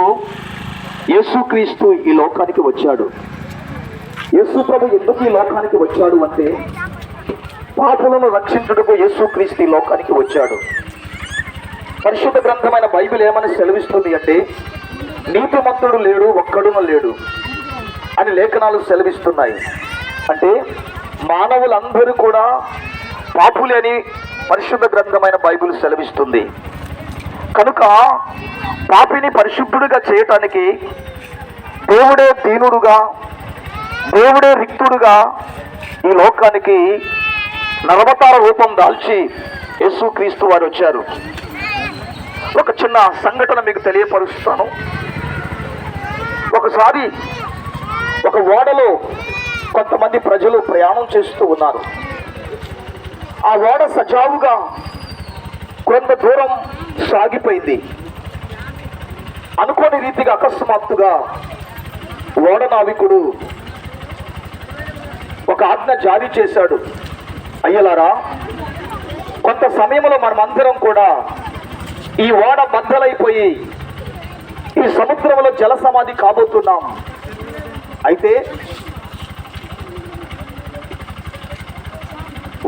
కొరకు యేసుక్రీస్తు ఈ లోకానికి వచ్చాడు. యేసు ప్రభు ఎందుకు ఈ లోకానికి వచ్చాడు అంటే పాపులను రక్షించుటకు యేసుక్రీస్తు ఈ లోకానికి వచ్చాడు. పరిశుద్ధ గ్రంథమైన బైబిల్ ఏమని సెలవిస్తుంది అంటే నీతిమంతుడు లేడు ఒక్కడును లేడు అని లేఖనాలు సెలవిస్తున్నాయి. అంటే మానవులందరూ కూడా పాపులే అని పరిశుద్ధ గ్రంథమైన బైబిల్ సెలవిస్తుంది. కనుక పాపిని పరిశుద్ధుడిగా చేయటానికి దేవుడే దీనుడుగా దేవుడే రిక్తుడుగా ఈ లోకానికి నరవతార రూపం దాల్చి యేసుక్రీస్తు వారు వచ్చారు. ఒక చిన్న సంఘటన మీకు తెలియపరుస్తాను. ఒకసారి ఒక ఓడలో కొంతమంది ప్రజలు ప్రయాణం చేస్తూ ఉన్నారు. ఆ ఓడ సజావుగా కొంత దూరం సాగిపోయింది. అనుకోని రీతిగా అకస్మాత్తుగా ఓడ నావికుడు ఒక ఆజ్ఞ జారీ చేశాడు. అయ్యలారా కొంత సమయంలో మనమందరం కూడా ఈ ఓడ బద్దలైపోయి ఈ సముద్రంలో జల సమాధి కాబోతున్నాం. అయితే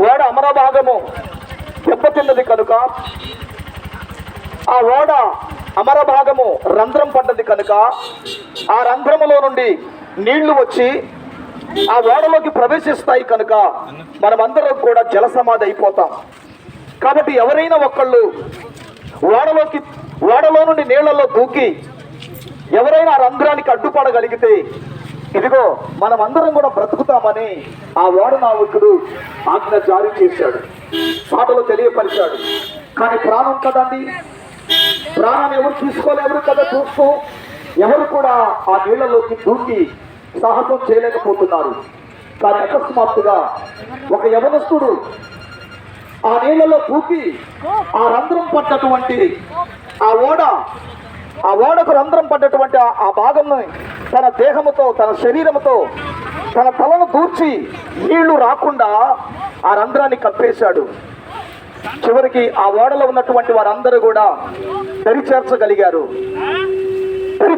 ఓడ అమరభాగము దెబ్బతిన్నది కనుక ఆ ఓడ అమర భాగము రంధ్రం పడ్డది కనుక ఆ రంధ్రములో నుండి నీళ్ళు వచ్చి ఆ ఓడలోకి ప్రవేశిస్తాయి కనుక మనమందరం కూడా జల సమాధి అయిపోతాం. కాబట్టి ఎవరైనా ఒకళ్ళు ఓడలోకి ఓడలో నుండి నీళ్ళలో దూకి ఎవరైనా ఆ రంధ్రానికి అడ్డుపడగలిగితే ఇదిగో మనమందరం కూడా బ్రతుకుతామని ఆ ఓడ నావికుడు ఆజ్ఞ జారీ చేశాడు. మాటలో తెలియపరిచాడు. కానీ ప్రాణం కదండి? ప్రాణాన్ని ఎవరు తీసుకోలేరు కదా చూస్తూ ఎవరు కూడా ఆ నీళ్ళలోకి దూకి సాహసం చేయలేకపోతున్నారు. కానీ అకస్మాత్తుగా ఒక యవనస్తుడు ఆ నీళ్ళలో దూకి ఆ రంధ్రం పడ్డటువంటి ఆ ఓడ ఆ ఓడకు రంధ్రం పడ్డటువంటి ఆ- ఆ భాగంను తన దేహముతో తన శరీరముతో తన తలను దూర్చి నీళ్ళు రాకుండా ఆ రంధ్రాన్ని కప్పేశాడు. చివరికి ఆ ఓడలో ఉన్నటువంటి వారందరూ కూడా దరి చేర్చగలిగారు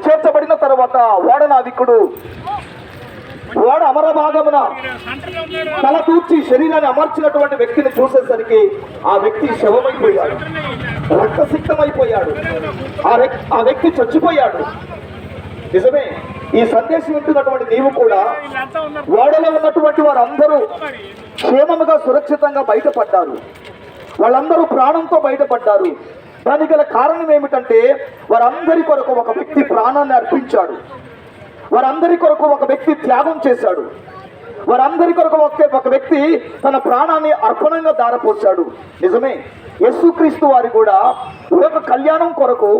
చేర్చబడిన తర్వాత ఓడ నావికుడు ఓడ అమర భాగమున తల తూర్చి శరీరాన్ని అమర్చినటువంటి వ్యక్తిని చూసేసరికి ఆ వ్యక్తి శవమైపోయాడు. రక్తసిక్తమైపోయాడు. ఆ ఆ వ్యక్తి చచ్చిపోయాడు. నిజమే ఈ సందేశం వింటున్నటువంటి నీవు కూడా ఓడలో ఉన్నటువంటి వారందరూ క్షేమముగా సురక్షితంగా బయటపడ్డారు. వాళ్ళందరూ ప్రాణంతో బయటపడ్డారు. దానికి గల కారణం ఏమిటంటే వారందరి కొరకు ఒక వ్యక్తి ప్రాణాన్ని అర్పించాడు. వారందరి కొరకు ఒక వ్యక్తి త్యాగం చేశాడు. వారందరి కొరకు ఒక ఒక వ్యక్తి తన ప్రాణాన్ని అర్పణంగా దారపోశాడు నిజమే. యేసుక్రీస్తు వారి కూడా లోక కళ్యాణం కొరకు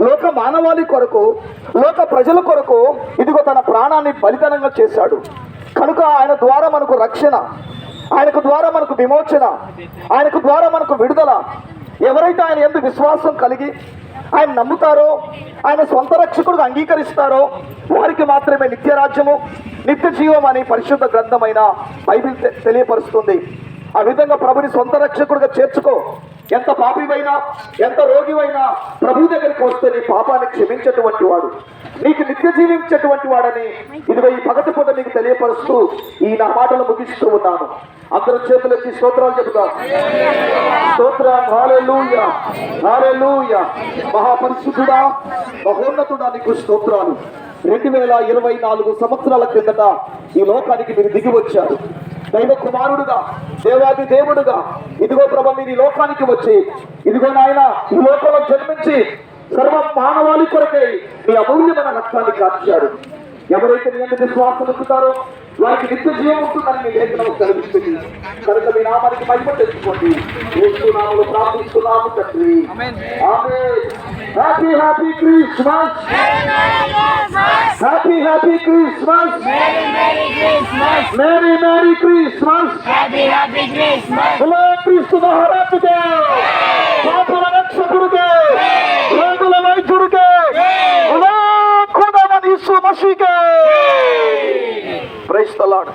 లోక మానవాళి కొరకు లోక ప్రజల కొరకు ఇదిగో తన ప్రాణాన్ని బలితనంగా చేశాడు. కనుక ఆయన ద్వారా మనకు రక్షణ ఆయనకు ద్వారా మనకు విమోచన ఆయనకు ద్వారా మనకు విడుదల. ఎవరైతే ఆయన ఎందుకు విశ్వాసం కలిగి ఆయన నమ్ముతారో ఆయన సొంత రక్షకుడుగా అంగీకరిస్తారో వారికి మాత్రమే నిత్య రాజ్యము నిత్య జీవం అని పరిశుద్ధ గ్రంథమైన బైబిల్ తెలియపరుస్తుంది. ఆ విధంగా ప్రభుని సొంత రక్షకుడిగా చేర్చుకో. ఎంత పాపివైనా ఎంత రోగివైనా ప్రభు దగ్గరికి వస్తే నీ పాపాన్ని క్షమించేటువంటి వాడు నీకు నిత్య జీవించేటువంటి వాడని ఇదిగో ఈ పగటి పూట నీకు తెలియపరుస్తూ ఈ నా మాటలు ముగిస్తూ ఉన్నాను. అందరూ చేతులెత్తి స్తోత్రాలు చెబుతాం. స్తోత్రం హాలెలూయా హాలెలూయా మహాపరిశుద్ధుడా మహోన్నతుడా నీకు స్తోత్రాలు. రెండు వేల ఇరవై నాలుగు సంవత్సరాల క్రిందట ఈ లోకానికి మీరు దిగి వచ్చారు. దైవ కుమారుడుగా దేవాది దేవుడుగా ఇదిగో ప్రభ మీరు ఈ లోకానికి వచ్చి ఇదిగో నాయన ఈ లోకంలో జన్మించి సర్వ మానవాళి కొరకై మీ అమూల్యమైన రక్తాన్ని కాచారు ఎవరైతే మీ విశ్వాసం ఉంచుతారో వారికి నిత్య జీవం ఉంటుందని మీ లేఖనం కనిపిస్తుంది కనుక మీ నామానికి మహిమ తెచ్చుకోండి యేసు నామములో ప్రార్థిస్తున్నాము తండ్రి amen happy happy Christmas happy happy Christmas Merry, Merry Christmas! Merry merry Christmas Happy, Happy Christmas! Hello క్రీస్తు మహారాజుకే డాలర్